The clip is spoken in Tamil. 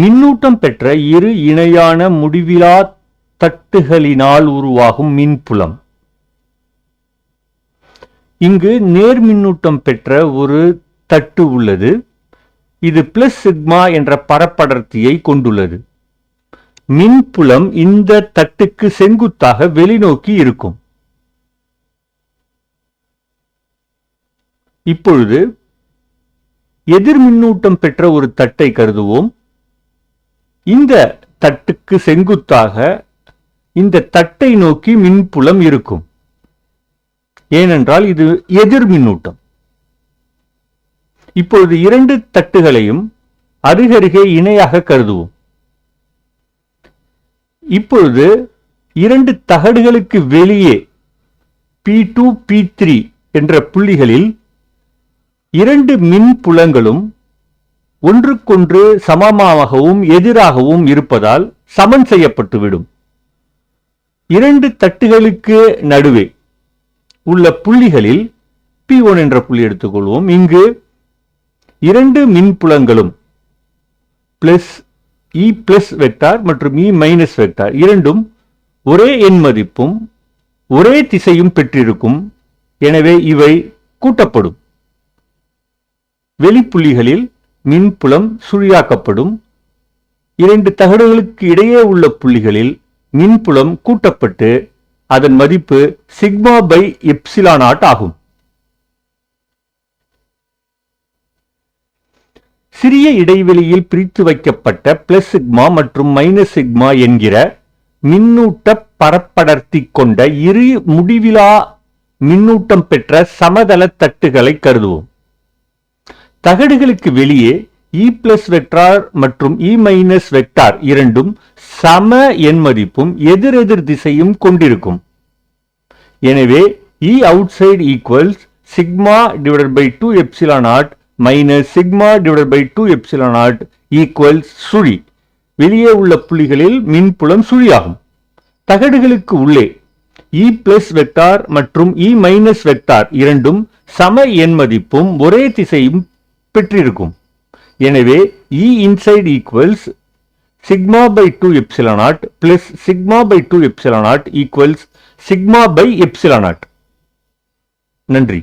மின்னூட்டம் பெற்ற இரு இணையான முடிவிலா தட்டுகளினால் உருவாகும் மின்புலம். இங்கு நேர் மின்னூட்டம் பெற்ற ஒரு தட்டு உள்ளது. இது பிளஸ் சிக்மா என்ற பரப்படர்த்தியை கொண்டுள்ளது. மின்புலம் இந்த தட்டுக்கு செங்குத்தாக வெளிநோக்கி இருக்கும். இப்பொழுது எதிர் மின்னூட்டம் பெற்ற ஒரு தட்டை கருதுவோம். இந்த தட்டுக்கு செங்குத்தாக இந்த தட்டை நோக்கி மின்புலம் இருக்கும். ஏனென்றால் இது எதிர் மின்னூட்டம். இப்பொழுது இரண்டு தட்டுகளையும் அருகருகே இணையாக கருதுவோம். இப்பொழுது இரண்டு தகடுகளுக்கு வெளியே பி டூ பி த்ரீ என்ற புள்ளிகளில் இரண்டு மின்புலங்களும் ஒன்றுக்கொன்று சமமாகவும் எதிராகவும் இருப்பதால் சமன் செய்யப்பட்டுவிடும். இரண்டு தட்டுகளுக்கு நடுவே உள்ள புள்ளிகளில் பி ஒன் என்ற புள்ளி எடுத்துக்கொள்வோம். இங்கு இரண்டு மின்புலங்களும் பிளஸ் இ பிளஸ் வெக்டார் மற்றும் இ மைனஸ் வெக்டார் இரண்டும் ஒரே எண் மதிப்பும் ஒரே திசையும் பெற்றிருக்கும். எனவே இவை கூட்டப்படும். வெளிப்புள்ளிகளில் மின்புலம் சுழியாக்கப்படும். இரண்டு தகடுகளுக்கு இடையே உள்ள புள்ளிகளில் மின்புலம் கூட்டப்பட்டு அதன் மதிப்பு சிக்மா பை எப்சிலா நாட் ஆகும். சிறிய இடைவெளியில் பிரித்து வைக்கப்பட்ட பிளஸ் சிக்மா மற்றும் மைனஸ் சிக்மா என்கிற மின்னூட்ட பரப்படர்த்தி கொண்ட இரு முடிவிலா மின்னூட்டம் பெற்ற சமதள தட்டுகளை கருதுவோம். தகடுகளுக்கு வெளியே இ பிளஸ் வெக்டார் மற்றும் இ மைனஸ் வெக்டார் இரண்டும் சம எண் மதிப்பும் எதிரெதிர் திசையும் கொண்டிருக்கும். எனவே E outside equals sigma divided by two epsilon naught minus sigma divided by two epsilon naught equals சுழி. வெளியே உள்ள புள்ளிகளில் மின்புலம் சுழியாகும். தகடுகளுக்கு உள்ளே இ பிளஸ் வெக்டார் மற்றும் இ மைனஸ் வெக்டார் இரண்டும் சம எண் மதிப்பும் ஒரே திசையும் பெற்றிருக்கும். எனவே E inside equals sigma by two epsilon naught plus sigma by two epsilon naught equals sigma by epsilon naught நன்றி.